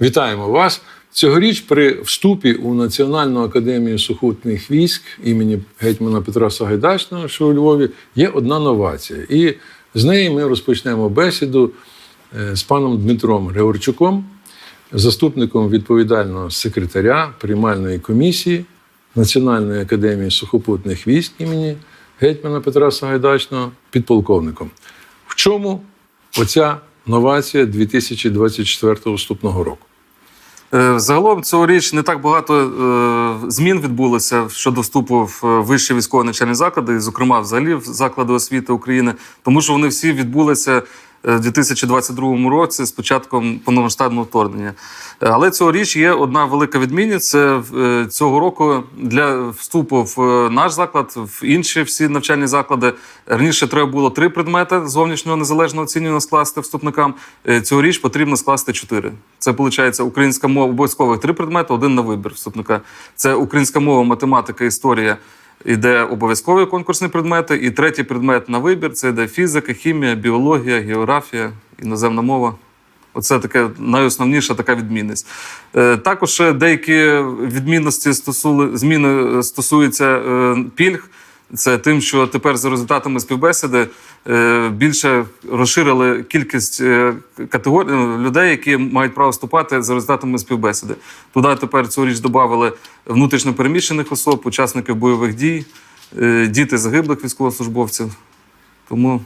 Вітаємо вас. Цьогоріч при вступі у Національну академію сухопутних військ імені гетьмана Петра Сагайдачного, що у Львові, є одна новація. І з неї ми розпочнемо бесіду е, з паном Дмитром Григорчуком, заступником відповідального секретаря приймальної комісії Національної академії сухопутних військ імені гетьмана Петра Сагайдачного, підполковником. В чому оця новація 2024 вступного року? Е, Загалом цьогоріч не так багато е, змін відбулося щодо вступу в е, вищі військові навчальні заклади, зокрема, взагалі в заклади освіти України, тому що вони всі відбулися в 2022 році з початком повномасштабного вторгнення. Е, Але цьогоріч є одна велика відмінність. Це е, цього року для вступу в е, наш заклад, в інші всі навчальні заклади. Раніше треба було три предмети зовнішнього незалежного оцінювання скласти вступникам. Е, Цьогоріч потрібно скласти чотири. Це виходить українська мова обов'язкових три предмети, один на вибір вступника. Це українська мова, математика, історія. Іде обов'язкові конкурсні предмети, і третій предмет на вибір це йде фізика, хімія, біологія, географія, іноземна мова. Оце таке найосновніша така відмінність. Е, також деякі відмінності стосули, зміни е, стосуються е, пільг. Це тим, що тепер за результатами співбесіди е, більше розширили кількість е, категорій е, людей, які мають право вступати за результатами співбесіди. Туди тепер цьогоріч додали внутрішньопереміщених особ, учасників бойових дій, е, діти загиблих військовослужбовців. Тому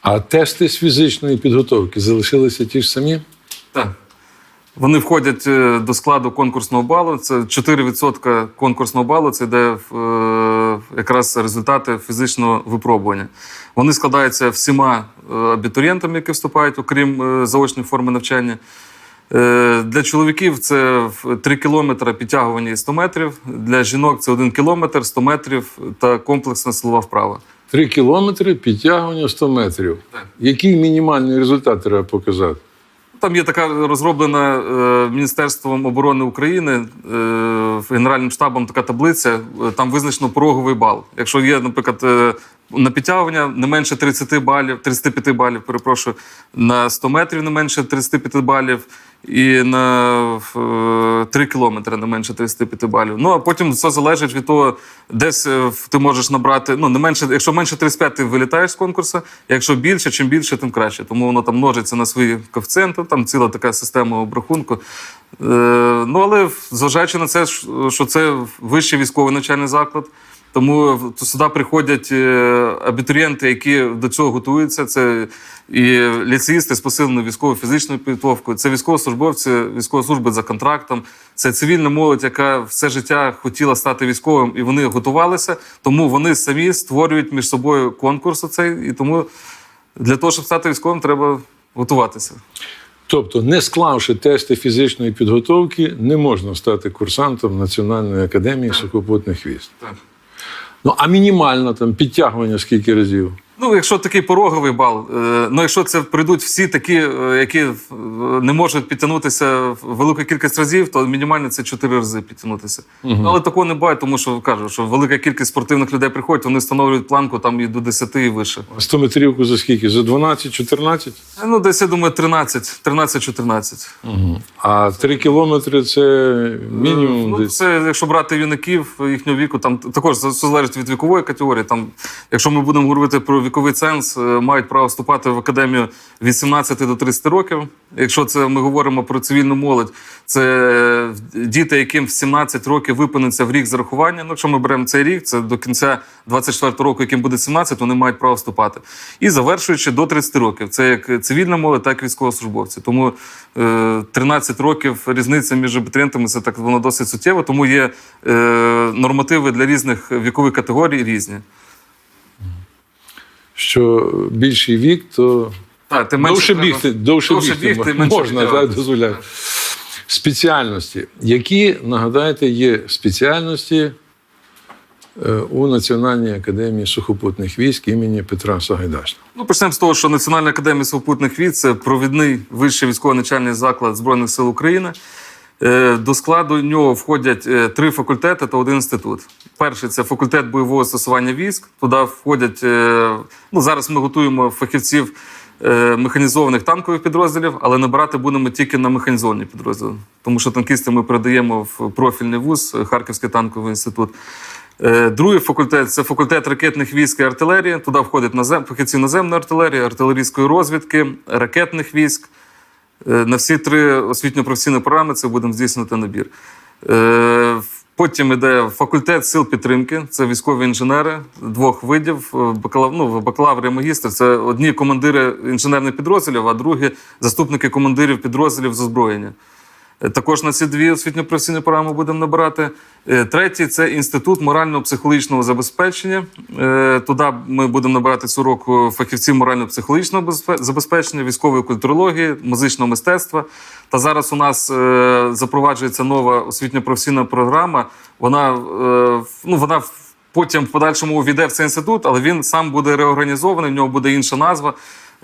А тести з фізичної підготовки залишилися ті ж самі? Так. Вони входять е, до складу конкурсного балу. Це 4% конкурсного балу. Це йде е, якраз результати фізичного випробування. Вони складаються всіма е, абітурієнтами, які вступають, окрім заочної форми навчання. Для чоловіків це в 3 кілометри підтягування і 100 метрів. Для жінок це 1 кілометр, 100 метрів та комплексна силова вправа. Три кілометри, підтягування 100 метрів. Так. Який мінімальний результат треба показати? Там є така розроблена е, Міністерством оборони України е, Генеральним штабом така таблиця. е, Там визначено пороговий бал. Якщо є, наприклад, е, на підтягування не менше 30 балів, 35 балів, перепрошую, на 100 метрів не менше 35 балів, і на е, 3 кілометри не менше 35 балів. Ну а потім все залежить від того, десь е, ти можеш набрати. Ну не менше, якщо менше 35, ти вилітаєш з конкурсу. Якщо більше, чим більше, тим краще. Тому воно там множиться на свої коефіцієнти. Там ціла така система обрахунку. Е, ну але зважаючи на це, що це вищий військовий навчальний заклад. Тому сюди приходять е, абітурієнти, які до цього готуються. Це і ліцеїсти з посиленою військово-фізичною підготовкою, це військовослужбовці, військова служба за контрактом, це цивільна молодь, яка все життя хотіла стати військовим, і вони готувалися. Тому вони самі створюють між собою конкурс. Оцей, і тому для того, щоб стати військовим, треба готуватися. Тобто, не склавши тести фізичної підготовки, не можна стати курсантом Національної академії сухопутних військ. Так. Ну а мінімально там підтягування скільки разів? Ну, якщо такий пороговий бал, е, ну якщо це прийдуть всі такі, е, які е, не можуть підтягнутися в велику кількість разів, то мінімально це 4 рази підтягнутися. Але такого не буває, тому що кажу, що велика кількість спортивних людей приходять, вони встановлюють планку там і до 10 і вище. А 100 метрівку за скільки? За 12-14? Е, Ну, десь я думаю, 13, 13-14. А 3 кілометри це мінімум Ну, десь. це якщо брати юнаків їхнього віку, там також це залежить від вікової категорії. Там, якщо ми будемо говорити про віковий ценз, е, мають право вступати в академію від 17 до 30 років. Якщо це ми говоримо про цивільну молодь, це е, діти, яким в 17 років виповниться в рік зарахування. Ну, якщо ми беремо цей рік, це до кінця 24 року, яким буде 17, вони мають право вступати. І завершуючи до 30 років. Це як цивільна молодь, так і військовослужбовці. Тому е, 13 років різниця між абітурієнтами це так воно досить суттєво. Тому є е, нормативи для різних вікових категорій різні. Що більший вік, то Так, ти довше треба- бігти, довше, довше бігти, бігти, можна так, дозволяти. Спеціальності. Які, нагадайте, є спеціальності е, у Національній академії сухопутних військ імені Петра Сагайдачного? Ну, почнемо з того, що Національна академія сухопутних військ – це провідний вищий військово-навчальний заклад Збройних сил України. Е, До складу нього входять е, три факультети та один інститут. Перший це факультет бойового застосування військ. Туди входять. е, Ну зараз ми готуємо фахівців механізованих танкових підрозділів, але набирати будемо тільки на механізовані підрозділи. Тому що танкістів ми передаємо в профільний вуз Харківський танковий інститут. Другий факультет це факультет ракетних військ і артилерії. Туди входить назем, фахівці наземної артилерії, артилерійської розвідки, ракетних військ. Е, На всі три освітньо-професійні програми це будемо здійснювати набір. Е, Потім йде факультет сил підтримки, це військові інженери двох видів. е, Бакалав, ну, бакалавр і магістр. Це одні командири інженерних підрозділів, а другі заступники командирів підрозділів з озброєння. Також на ці дві освітньо-професійні програми будемо набирати. Е, Третій це інститут морально-психологічного забезпечення. Е, Туди ми будемо набирати цього року фахівців морально-психологічного безпе- забезпечення, військової культурології, музичного мистецтва. Та зараз у нас е, запроваджується нова освітньо-професійна програма. Вона, ну, вона потім в подальшому увійде в цей інститут, але він сам буде реорганізований, в нього буде інша назва.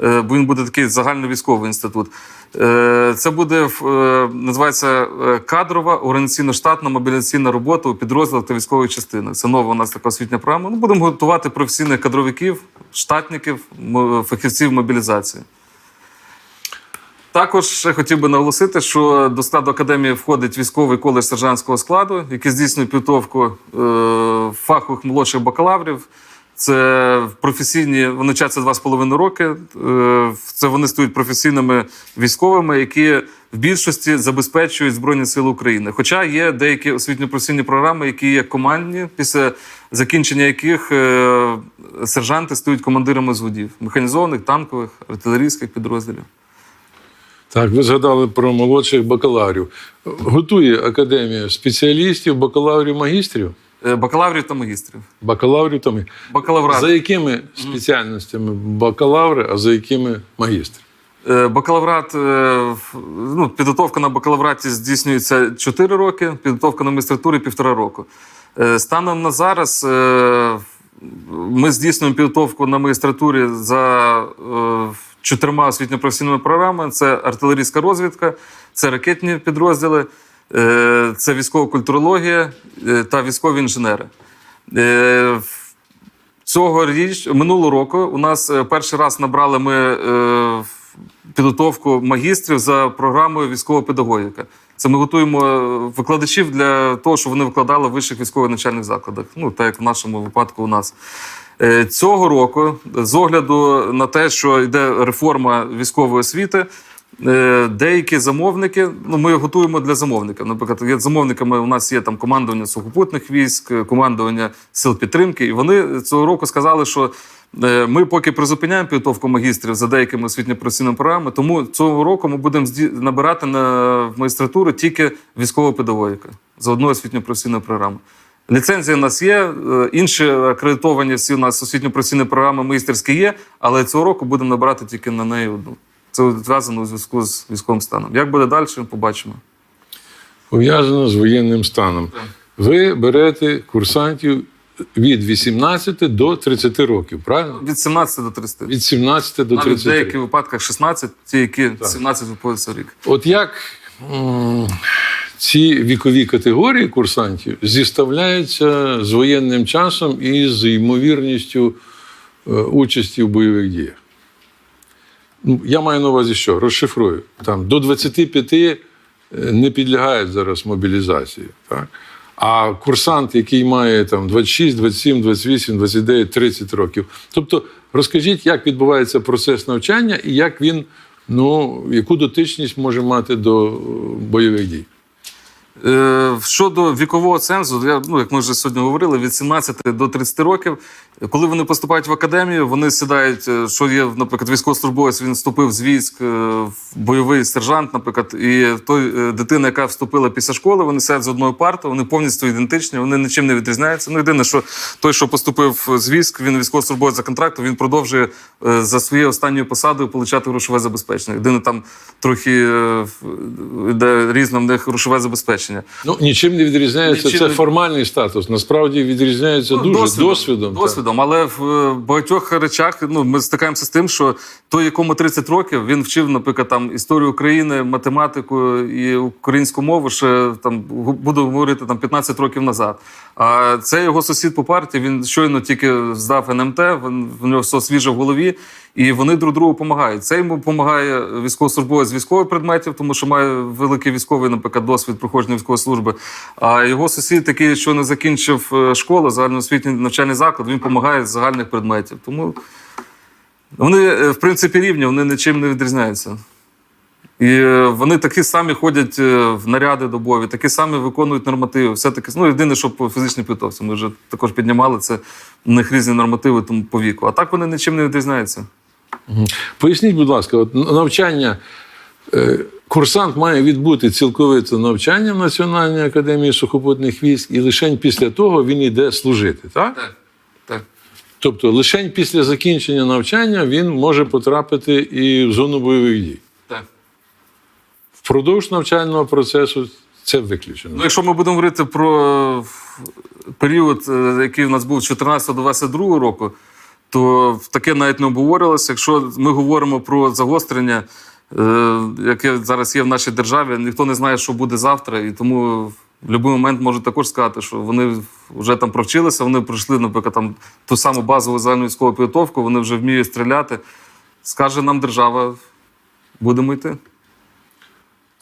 Е, бо він буде такий загальновійськовий інститут. Е, Це буде е, називається кадрова організаційно-штатна мобілізаційна робота у підрозділах та військових частинах. Це нова у нас така освітня програма. Ну, будемо готувати професійних кадровиків, штатників, фахівців мобілізації. Також хотів би наголосити, що до складу академії входить військовий коледж сержантського складу, який здійснює підготовку фахових молодших бакалаврів. Це професійні, вони вчаться два з половиною роки. Е, Це вони стають професійними військовими, які в більшості забезпечують Збройні Сили України. Хоча є деякі освітньо-професійні програми, які є командні, після закінчення яких е, сержанти стають командирами зводів механізованих, танкових, артилерійських підрозділів. Так, ви згадали про молодших бакалаврів. Готує академія спеціалістів, бакалаврів, магістрів, Бакалаврів та магістрів. бакалаврів і- Бакалаврат. За якими спеціальностями бакалаври, а за якими магістри? Е, Бакалаврат, е, ну, підготовка на бакалавраті здійснюється 4 роки, підготовка на магістратурі півтора року. Е, Станом на зараз е, ми здійснюємо підготовку на магістратурі за е, чотирма освітньо-професійними програмами: це артилерійська розвідка, це ракетні підрозділи, е, це військова культурологія е, та військові інженери. Е, Цього річ минулого року у нас е, перший раз набрали ми е, підготовку магістрів за програмою військова педагогіка. Це ми готуємо е, викладачів для того, щоб вони викладали в вищих військових навчальних закладах. Ну так як в нашому випадку у нас. Е, Цього року, з огляду на те, що йде реформа військової освіти, е, деякі замовники, ну ми готуємо для замовника. Наприклад, замовниками у нас є там командування сухопутних військ, е, командування сил підтримки. І вони цього року сказали, що е, ми поки призупиняємо підготовку магістрів за деякими освітньо-професійними програмами, тому цього року ми будемо набирати на в магістратуру тільки військова педагогіка за одною освітньо-професійною програмою. Ліцензія у нас є, е, інші акредитовані всі у нас освітньо-професійні програми майстерські є, але цього року будемо набирати тільки на неї одну. Це зв'язано у зв'язку з військовим станом. Як буде далі, побачимо. Пов'язано з воєнним станом. Ви берете курсантів від 18 до 30 років, правильно? Від 17 до 30. Від 17 до 30. Навіть в деяких випадках 16, ті, які 17 виповнюється рік. От як ці вікові категорії курсантів зіставляються з воєнним часом і з ймовірністю е, участі в бойових діях? Ну, Я маю на увазі, що розшифрую. Там до 25 е, не підлягають зараз мобілізації. Так? А курсант, який має там 26, 27, 28, 29, 30 років. Тобто, розкажіть, як відбувається процес навчання і як він, ну, яку дотичність може мати до е, бойових дій? Е, Щодо вікового цензу, ну, як ми вже сьогодні говорили, від 17 до 30 років. Коли вони поступають в академію, вони сідають, е, що є, наприклад, військовослужбовець, він вступив з військ е, в бойовий сержант, наприклад, і той е, дитина, яка вступила після школи, вони сидять з одною партою, вони повністю ідентичні, вони нічим не відрізняються. Ну, єдине, що той, що поступив з військ, він військовослужбовець за контрактом, він продовжує за своєю останньою посадою отримати грошове забезпечення. Єдине там трохи йде різне в них грошове забезпечення. Ну, нічим не відрізняється. Нічим це формальний статус. Насправді відрізняється Ну, дуже досвідом. досвідом. Досвідом. Досвідом, але в е, багатьох речах ну, ми стикаємося з тим, що той, якому 30 років, він вчив, наприклад, там історію України, математику і українську мову ще там буду говорити там 15 років назад. А це його сусід по партії. Він щойно тільки здав НМТ, в нього все свіже в голові, і вони друг другу допомагають. Це йому допомагає військовослужбовець з військових предметів, тому що має великий військовий, наприклад, досвід проходження військової служби. А його сусід, такий, що не закінчив е, школу, загальноосвітній навчальний заклад, він допомагає з загальних предметів. Тому вони, е, в принципі, рівні, вони нічим не відрізняються. І е, вони такі самі ходять е, в наряди добові, такі самі виконують нормативи. Все таки, ну єдине, що по фізичній підготовці. Ми вже також піднімали це. У них різні нормативи тому по віку. А так вони нічим не відрізняються. Поясніть, будь ласка, от навчання. Курсант має відбути цілковите навчання в Національній академії сухопутних військ, і лише після того він йде служити? Так. Так. Тобто, лише після закінчення навчання він може потрапити і в зону бойових дій. так. Впродовж навчального процесу це виключено. Ну, якщо ми будемо говорити про е, період, е, який у нас був з 14 до 22 року, то таке навіть не обговорювалося. Якщо ми говоримо про загострення, е, яке зараз є в нашій державі, ніхто не знає, що буде завтра, і тому в будь-який момент можу також сказати, що вони вже там провчилися, вони пройшли, наприклад, там ту саму базову загальну військову підготовку, вони вже вміють стріляти. Скаже нам держава, будемо йти.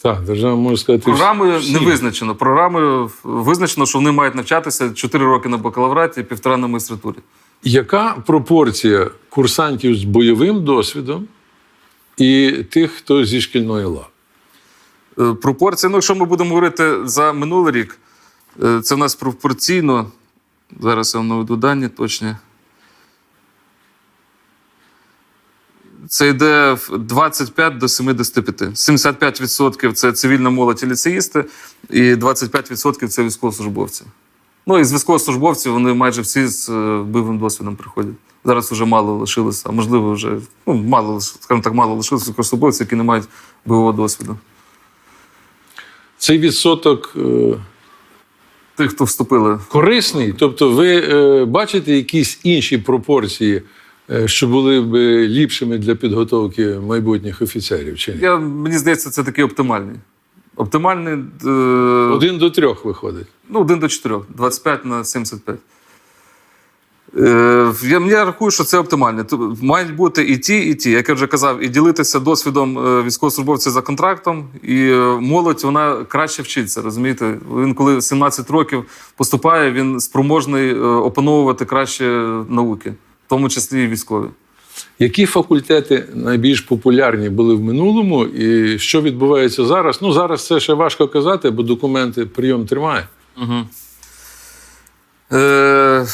Так, держава може сказати. Програмою не визначено. Програмою визначено, що вони мають навчатися 4 роки на бакалавраті і півтора на магістратурі. Яка пропорція курсантів з бойовим досвідом і тих, хто зі шкільної лави? Е, Пропорція, ну, якщо ми будемо говорити за минулий рік, е, це в нас пропорційно. Зараз я вам наведу дані точні. Це йде 25 до 75. 75% це цивільна молодь і ліцеїсти, і 25% це військовослужбовці. Ну і з військовослужбовців вони майже всі з е, бойовим досвідом приходять. Зараз вже мало лишилося, а можливо, вже ну, мало, скажімо так, мало лишилося військовослужбовців, які не мають бойового досвіду. Цей відсоток е, Тих, хто вступили. корисний. Тобто, ви е, бачите якісь інші пропорції, е, що були б ліпшими для підготовки майбутніх офіцерів? Чи ні? Я, мені здається, це такий оптимальний. Оптимальний Один до трьох виходить. ну, один до чотирьох. 25 на 75. Е, я, я рахую, що це оптимально. Мають бути і ті, і ті. Як я вже казав, і ділитися досвідом е, військовослужбовців за контрактом, і е, молодь вона краще вчиться. Розумієте? Він, коли 17 років поступає, він спроможний опановувати краще науки, в тому числі і військові. Які факультети найбільш популярні були в минулому, і що відбувається зараз? Ну зараз це ще важко казати, бо документи прийом тримає. Е,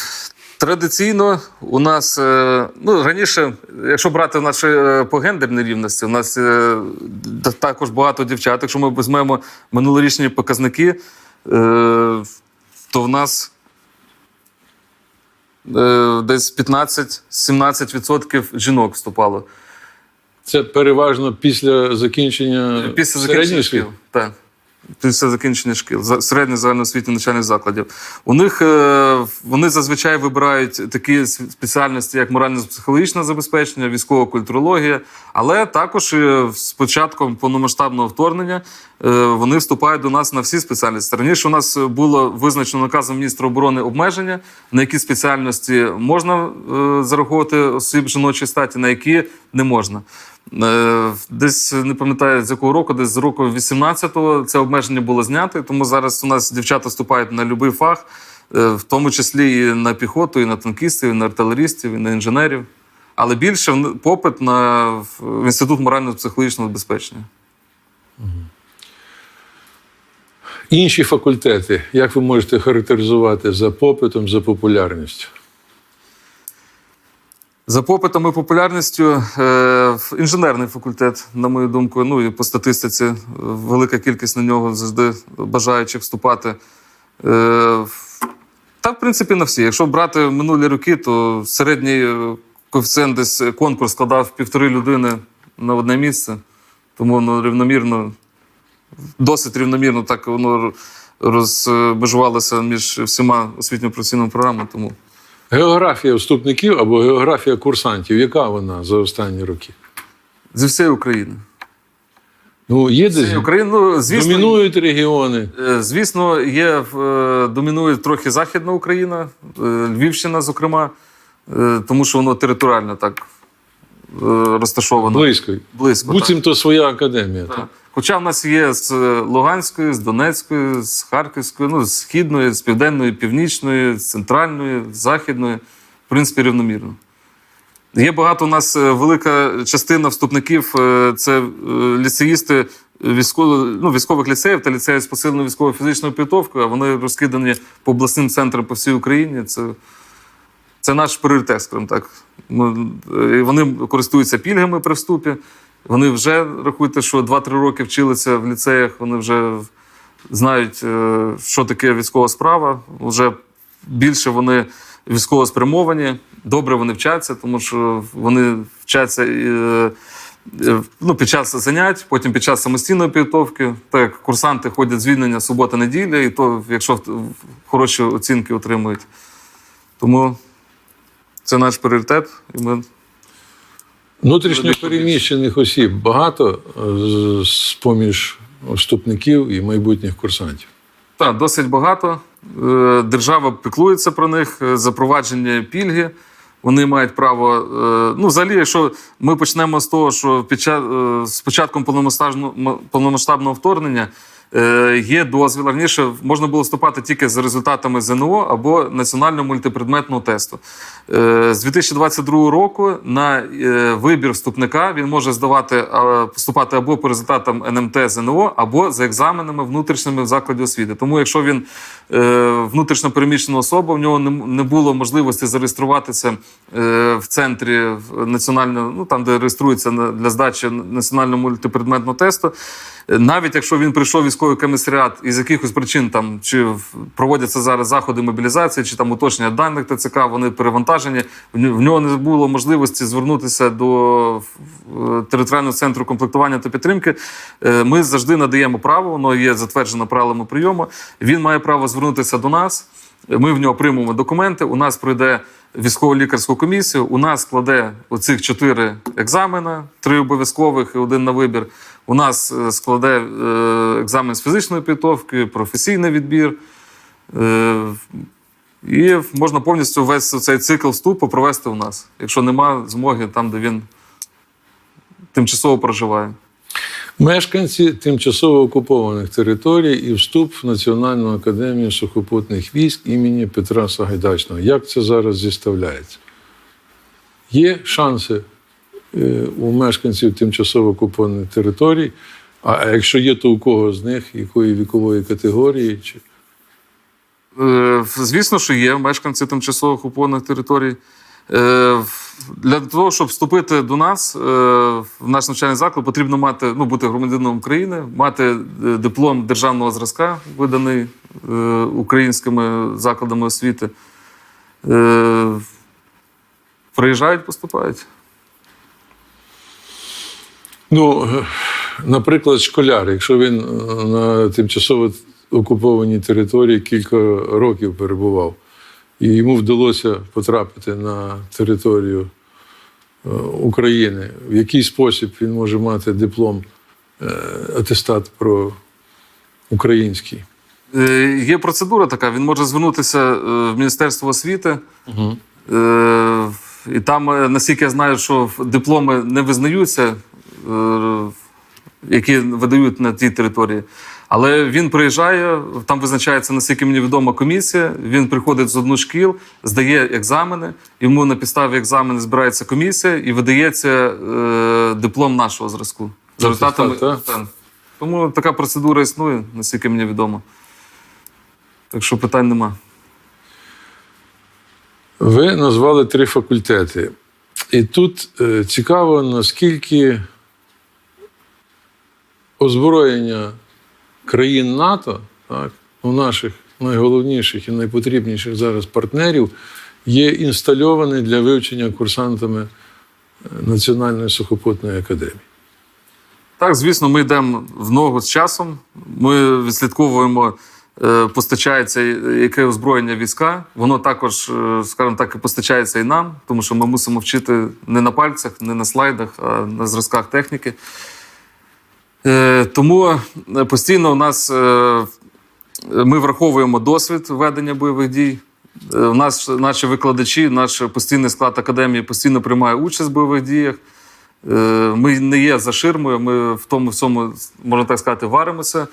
традиційно у нас е, ну раніше, якщо брати наші е, по гендерній рівності, у нас е, також багато дівчат. Якщо ми візьмемо минулорічні показники, то в нас десь 15-17% жінок вступало. Це переважно після закінчення Після закінчення шкіл. Так. Після закінчення шкіл, середніх загальноосвітніх навчальних закладів. У них е, вони зазвичай вибирають такі спеціальності, як морально-психологічне забезпечення, військова культурологія, але також е, з початком повномасштабного вторгнення е, вони вступають до нас на всі спеціальності. Раніше у нас було визначено наказом міністра оборони обмеження, на які спеціальності можна зараховувати осіб жіночої статі, на які не можна. Е, Десь не пам'ятаю з якого року, десь з року 18-го це обмеження було знято. Тому зараз у нас дівчата вступають на будь-який фах, е, в тому числі і на піхоту, і на танкістів, і на артилерістів, і на інженерів. Але більше попит на інститут морально-психологічного забезпечення. Інші факультети, як ви можете характеризувати за попитом, за популярністю? За попитом і популярністю е, інженерний факультет, на мою думку, ну і по статистиці е, велика кількість на нього завжди бажаючих вступати. Е, та, в принципі, на всі. Якщо брати минулі роки, то середній коефіцієнт десь конкурс складав півтори людини на одне місце. Тому воно рівномірно, досить рівномірно так воно розмежувалося між всіма освітньо-професійними програмами. Тому Географія вступників або географія курсантів, яка вона за останні роки? Зі всієї України. Ну, є десь всієї України, ну, звісно, домінують регіони. Е, Звісно, є е, домінує трохи Західна Україна, е, Львівщина, зокрема, тому що воно територіально так розташовано Близько. близько. Буцімто своя академія. Так. Так. Хоча в нас є з е, Луганської, з Донецької, з Харківської, ну, з Східної, з Південної, Північної, з Центральної, Західної, в принципі, рівномірно. Є багато у нас е, велика частина вступників е, це ліцеїсти військово, ну, військових ліцеїв та ліцеїв з посиленою військово-фізичною підготовкою, а вони розкидані по обласним центрам по всій Україні. Це, це наш пріоритет, скажімо так. Ми, е, вони користуються пільгами при вступі. Вони вже рахуйте, що 2-3 роки вчилися в ліцеях, вони вже знають, е, що таке військова справа. Вже більше вони військово спрямовані, добре вони вчаться, тому що вони вчаться е, е, ну, під час занять, потім під час самостійної підготовки. Так курсанти ходять звільнення субота-неділя, і то, якщо хороші оцінки отримують. Тому це наш пріоритет. І ми Внутрішньо переміщених осіб багато е, з поміж вступників і майбутніх курсантів. Так, досить багато. Е, Держава піклується про них, е, запровадження пільги. Вони мають право. Ну, взагалі, якщо ми почнемо з того, що під час з початком повномасштабного повномасштабного вторгнення є дозвіл. Раніше можна було вступати тільки за результатами ЗНО або національного мультипредметного тесту. Е, З 2022 року на е, вибір вступника він може здавати поступати або по результатам НМТ ЗНО, або за екзаменами внутрішніми в закладі освіти. Тому, якщо він е, внутрішньо переміщена особа, в нього не, було можливості зареєструватися е, в центрі національного, ну там, де реєструється для здачі національного мультипредметного тесту. Е, Навіть якщо він прийшов в військовий комісаріат із якихось причин, там чи проводяться зараз заходи мобілізації, чи там уточнення даних ТЦК, вони перевантажені. В нього не було можливості звернутися до е, територіального центру комплектування та підтримки. Е, Ми завжди надаємо право, воно є затверджено правилами прийому. Він має право звернутися до нас. Ми в нього приймемо документи. У нас пройде військово-лікарську комісію. У нас складе оцих чотири екзамена: три обов'язкових і один на вибір. У нас е, складе е, екзамен з фізичної підготовки, професійний відбір. Е, І можна повністю весь цей цикл вступу провести у нас, якщо нема змоги там, де він тимчасово проживає. Мешканці тимчасово окупованих територій і вступ в Національну академію сухопутних військ імені Петра Сагайдачного. Як це зараз зіставляється? Є шанси у мешканців тимчасово окупованих територій, а якщо є, то у кого з них, якої вікової категорії? Чи... Е, Звісно, що є мешканці тимчасово окупованих територій. Е, Для того, щоб вступити до нас е, в наш навчальний заклад, потрібно мати ну, бути громадянином України, мати е, диплом державного зразка, виданий е, українськими закладами освіти. Е, Приїжджають, поступають. Ну, наприклад, школяр, якщо він е, на тимчасово окупованій території кілька років перебував, і йому вдалося потрапити на територію е, України, в який спосіб він може мати диплом, е, атестат про український. Є процедура така, він може звернутися в Міністерство освіти. Е, І там, наскільки я знаю, що дипломи не визнаються, які видають на тій території. Але він приїжджає, там визначається, наскільки мені відома комісія. Він приходить з одну шкіл, здає екзамени. Йому на підставі екзамену збирається комісія і видається е, диплом нашого зразку. За результатами. так? Так. Тому така процедура існує, наскільки мені відомо. Так що питань нема. Ви назвали три факультети. І тут е, цікаво, наскільки озброєння країн НАТО, так, у наших найголовніших і найпотрібніших зараз партнерів, є інстальоване для вивчення курсантами е, Національної сухопутної академії. Так, звісно, ми йдемо в ногу з часом. Ми відслідковуємо е, постачається яке озброєння війська, воно також, е, скажімо так, і постачається і нам, тому що ми мусимо вчити не на пальцях, не на слайдах, а на зразках техніки. Е, Тому е, постійно у нас е, ми враховуємо досвід ведення бойових дій. У нас наші викладачі, наш постійний склад академії постійно приймає участь в бойових діях. Ми не є за ширмою, ми в тому всьому, можна так сказати, варимося.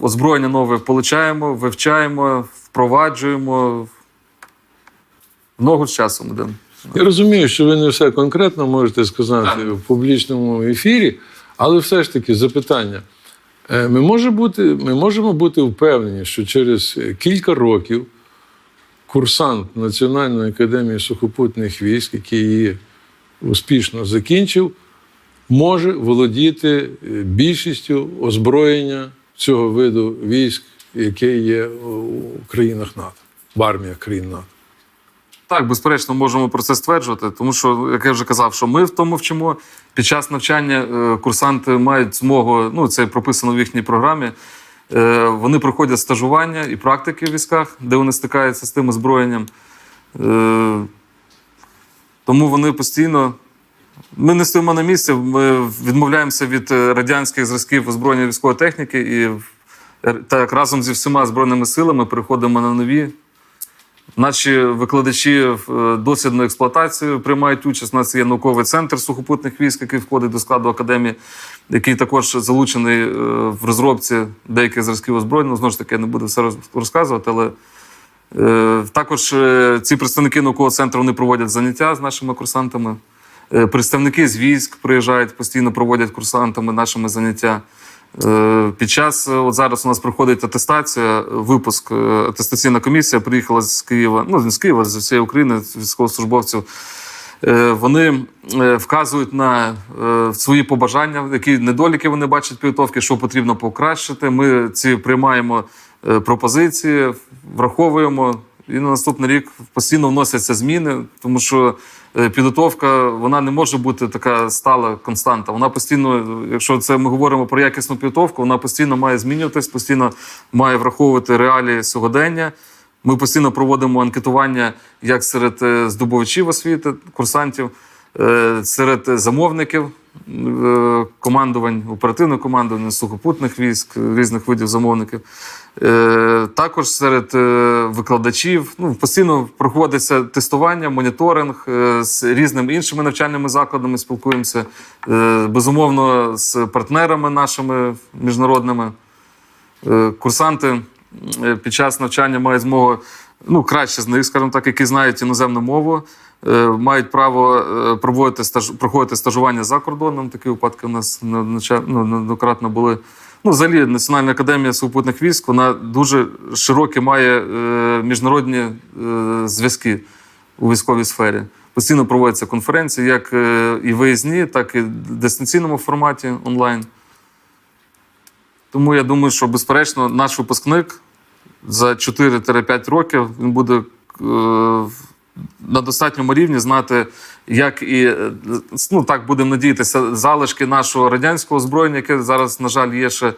Озброєння нове получаємо, вивчаємо, впроваджуємо. Много з часом йдемо. Я розумію, що ви не все конкретно можете сказати в публічному ефірі, але все ж таки запитання. Е, Ми, може бути, ми можемо бути впевнені, що через кілька років курсант Національної академії сухопутних військ, який її успішно закінчив, може володіти е, більшістю озброєння цього виду військ, яке є у країнах НАТО, в арміях країн НАТО. Так, безперечно, можемо про це стверджувати, тому що, як я вже казав, що ми в тому вчимо. Під час навчання е, курсанти мають змогу, ну це прописано в їхній програмі. е, Вони проходять стажування і практики в військах, де вони стикаються з тим озброєнням. Е, Тому вони постійно. Ми не стоїмо на місці, ми відмовляємося від радянських зразків озброєння військової техніки і так разом зі всіма збройними силами переходимо на нові Наші викладачі в е, дослідну експлуатацію приймають участь. У нас є науковий центр сухопутних військ, який входить до складу академії, який також залучений е, в розробці деяких зразків озброєння. Знову ж таки, я не буду все розказувати, але е, також ці представники наукового центру вони проводять заняття з нашими курсантами. Представники з військ приїжджають, постійно проводять курсантами нашими заняття. Е, Під час е, от зараз у нас проходить атестація, випуск. е, Атестаційна комісія приїхала з Києва, ну не з Києва, з всієї України, військовослужбовців. Вони вказують на свої побажання, які недоліки вони бачать підготовки, що потрібно покращити. Ми ці приймаємо пропозиції, враховуємо. І на наступний рік постійно вносяться зміни, тому що підготовка вона не може бути така стала константа. Вона постійно, якщо це ми говоримо про якісну підготовку, вона постійно має змінюватись, постійно має враховувати реалії сьогодення. Ми постійно проводимо анкетування як серед е, здобувачів освіти, курсантів, е, серед замовників е, командувань, оперативних командувань, сухопутних військ, різних видів замовників. Е, Також серед е, викладачів ну, постійно проходиться тестування, моніторинг е, з різними іншими навчальними закладами. Спілкуємося Е, безумовно з партнерами нашими міжнародними. Е, Курсанти е, під час навчання мають змогу, ну краще з них, скажімо так, які знають іноземну мову, е, мають право е, проводити стаж, проходити стажування за кордоном. Такі випадки у нас не- не- ну, неоднократно були. Ну, взагалі, Національна академія сухопутних військ вона дуже широкі має е, міжнародні е, зв'язки у військовій сфері. Постійно проводяться конференції, як е, і виїзні, так і в дистанційному форматі онлайн. Тому я думаю, що безперечно наш випускник за 4-5 років він буде е, на достатньому рівні знати, як і е, ну так будемо надіятися, залишки нашого радянського озброєння, яке зараз, на жаль, є ще. е,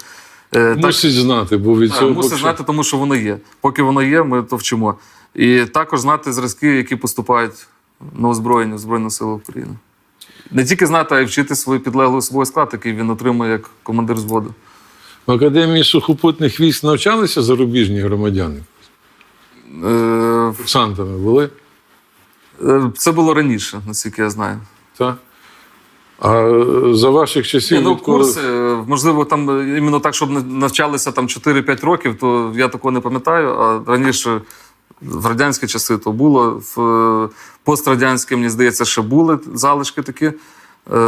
так- Мусить знати, бо від цього мусить поки- знати, тому що воно є. Поки воно є, ми то вчимо. І також знати зразки, які поступають на озброєння в Збройних сил України. Не тільки знати, а й вчити свій підлеглий особовий склад, який він отримує як командир зводу. В Академії сухопутних військ навчалися зарубіжні громадяни? Е, Курсантами були? Е, Це було раніше, наскільки я знаю. Так? А е, за ваших часів. Ні, ну, відколи- курси, е, можливо, там іменно так, щоб навчалися там 4-5 років, то я такого не пам'ятаю. А раніше в радянські часи то було. В пострадянські, мені здається, ще були залишки такі.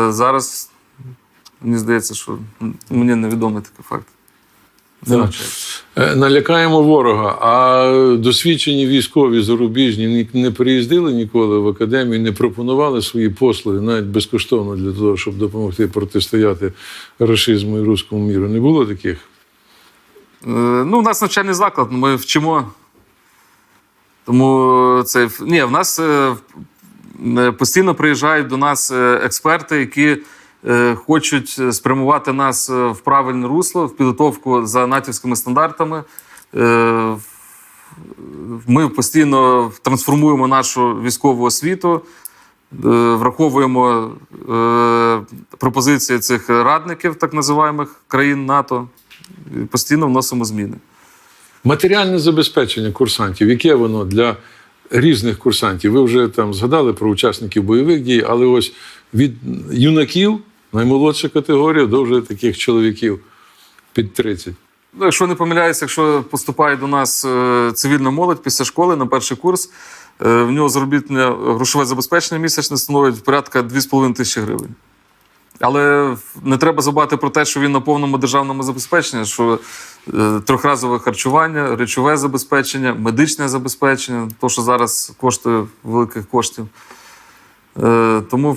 Зараз мені здається, що мені невідомий такий факт. Не Так. навчаються. Е, Налякаємо ворога, а досвідчені військові зарубіжні не приїздили ніколи в академію, не пропонували свої послуги навіть безкоштовно для того, щоб допомогти протистояти рашизму і руському міру. Не було таких? Е, Ну, у нас навчальний заклад, ми вчимо. Тому це ні, в нас е, е, постійно приїжджають до нас е, експерти, які е, хочуть спрямувати нас е, в правильне русло, в підготовку за натівськими стандартами. Е, Ми постійно трансформуємо нашу військову освіту, е, враховуємо е, пропозиції цих радників, так називаємих країн НАТО, і постійно вносимо зміни. Матеріальне забезпечення курсантів, яке воно для різних курсантів? Ви вже там згадали про учасників бойових дій, але ось від юнаків, наймолодша категорія, вже таких чоловіків під 30. Ну, якщо не помиляюся, якщо поступає до нас е, цивільна молодь після школи на перший курс, е, в нього заробітне грошове забезпечення місячне становить порядка 2,5 тисячі гривень. Але не треба забувати про те, що він на повному державному забезпеченні, що е, трьохразове харчування, речове забезпечення, медичне забезпечення, то, що зараз коштує великих коштів. Тому,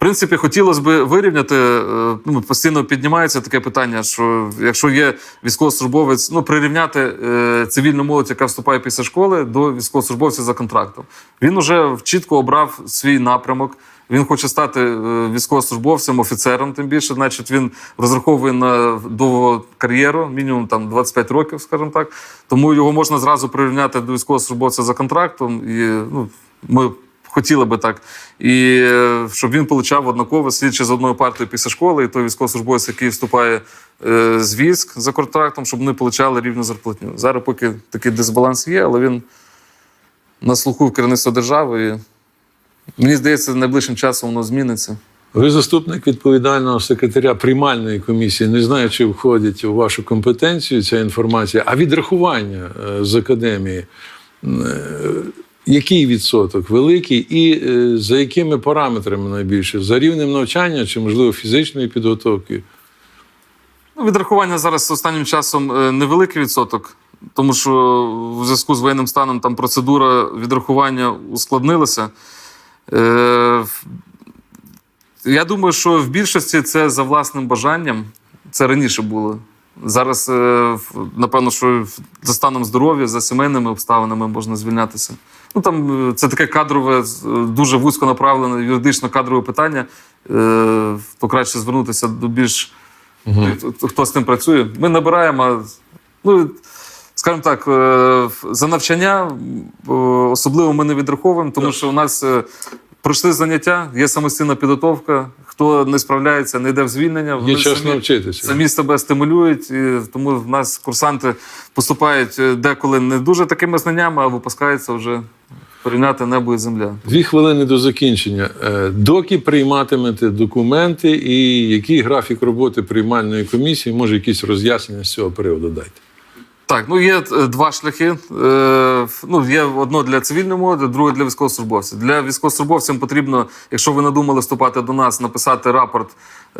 принципі, хотілося б вирівняти. е, Ну, постійно піднімається таке питання, що якщо є військовослужбовець, ну прирівняти е, цивільну молодь, яка вступає після школи, до військовослужбовця за контрактом. Він уже чітко обрав свій напрямок. Він хоче стати е, військовослужбовцем, офіцером, тим більше, значить, він розраховує на довгу кар'єру, мінімум там 25 років, скажімо так. Тому його можна зразу прирівняти до військовослужбовця за контрактом. І ну, ми хотіли би так. І е, щоб він получав однаково, слідчи з одною партією після школи, і той військовослужбовець, який вступає е, з військ за контрактом, щоб вони получали рівну зарплатню. Зараз поки такий дисбаланс є, але він на слуху в керівництва держави. І мені здається, найближчим часом воно зміниться. Ви заступник відповідального секретаря приймальної комісії. Не знаю, чи входить у вашу компетенцію ця інформація, а відрахування е, з академії. Е, Який відсоток великий і е, за якими параметрами найбільше? За рівнем навчання чи, можливо, фізичної підготовки? Ну, відрахування зараз останнім часом е, невеликий відсоток, тому що в зв'язку з воєнним станом там процедура відрахування ускладнилася. Е, я думаю, що в більшості це за власним бажанням. Це раніше було. Зараз, е, напевно, що за станом здоров'я, за сімейними обставинами можна звільнятися. Ну там е, це таке кадрове, е, дуже вузько направлене юридично кадрове питання. Е, То краще звернутися до більш Хто- хто з тим працює. Ми набираємо, ну, скажімо так, е, за навчання е, особливо ми не відраховуємо, тому що у нас е, пройшли заняття, є самостійна підготовка. Хто не справляється, не йде в звільнення. Є вони час самі- навчитися. Самі себе стимулюють, і тому в нас курсанти поступають е, деколи не дуже такими знаннями, а випускаються вже порівняти небо і земля. Дві хвилини до закінчення. Е, Доки прийматимете документи і який графік роботи приймальної комісії? Може, якісь роз'яснення з цього приводу дайте. Так, ну є е, два шляхи. Е, ну, є одно для цивільної молоді, друге для військовослужбовців. Для військовослужбовцям потрібно, якщо ви надумали вступати до нас, написати рапорт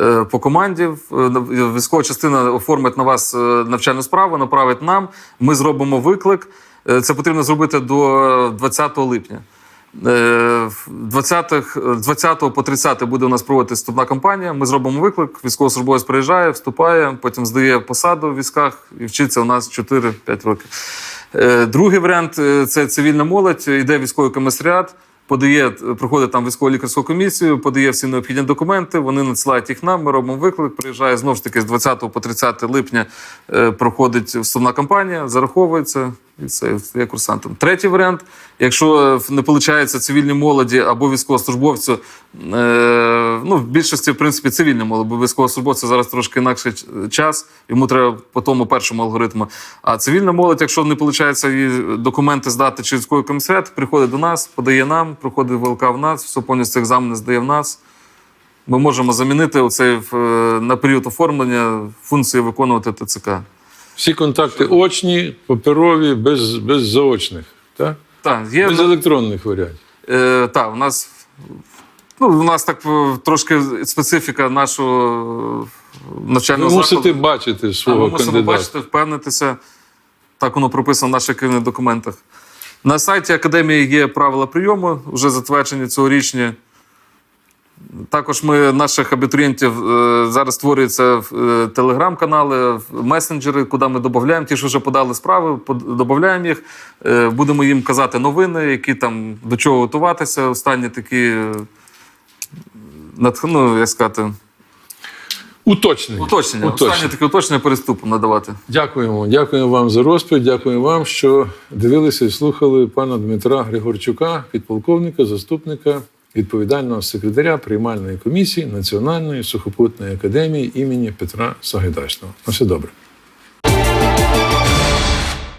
е, по команді. Військова частина оформить на вас навчальну справу, направить нам. Ми зробимо виклик. Це потрібно зробити до 20 липня. Е, в 20 з 20 по 30 буде у нас проводити вступна кампанія. Ми зробимо виклик. Військовослужбовець приїжджає, вступає, потім здає посаду в військах і вчиться у нас 4-5 років. Е, Другий варіант е, це цивільна молодь. Йде військовий комісаріат, подає, е, проходить там військово лікарську комісію, подає всі необхідні документи. Вони надсилають їх нам. Ми робимо виклик. Приїжджає знову ж таки з 20 по 30 липня. е, Проходить вступна кампанія, зараховується це є курсантом. Третій варіант, якщо е, не виходить цивільній молоді або військовослужбовцю, е, ну в більшості в принципі цивільні молоді, бо військовослужбовцю зараз трошки інакший час, йому треба по тому першому алгоритму. А цивільна молодь, якщо не виходить її документи здати через військовий комісаріат, приходить до нас, подає нам, проходить ВЛК в нас, все повністю екзамени здає в нас. Ми можемо замінити оцей е, на період оформлення функції виконувати ТЦК. Всі контакти очні, паперові, без, без заочних, так? Так, є без електронних варіантів. Е, так, у нас ну, у нас так е, трошки специфіка нашого е, Ви навчального мусите закладу. бачити свого Ми мусимо кандидата. бачити, впевнитися. Так воно прописано в наших керівних документах. На сайті академії є правила прийому, вже затверджені цьогорічні. Також ми наших абітурієнтів е, зараз створюються е, телеграм-канали, месенджери, куди ми додаємо. Ті, що вже подали справи, додаємо їх. Е, Будемо їм казати новини, які там до чого готуватися. Останні такі ну, як сказати, Уточнення. Уточнення. Уточнення. Останнє таке уточнення переступу надавати. Дякуємо. Дякуємо вам за розповідь. Дякуємо вам, що дивилися і слухали пана Дмитра Григорчука, підполковника, заступника, відповідального секретаря приймальної комісії Національної сухопутної академії імені Петра Сагайдачного. На все добре.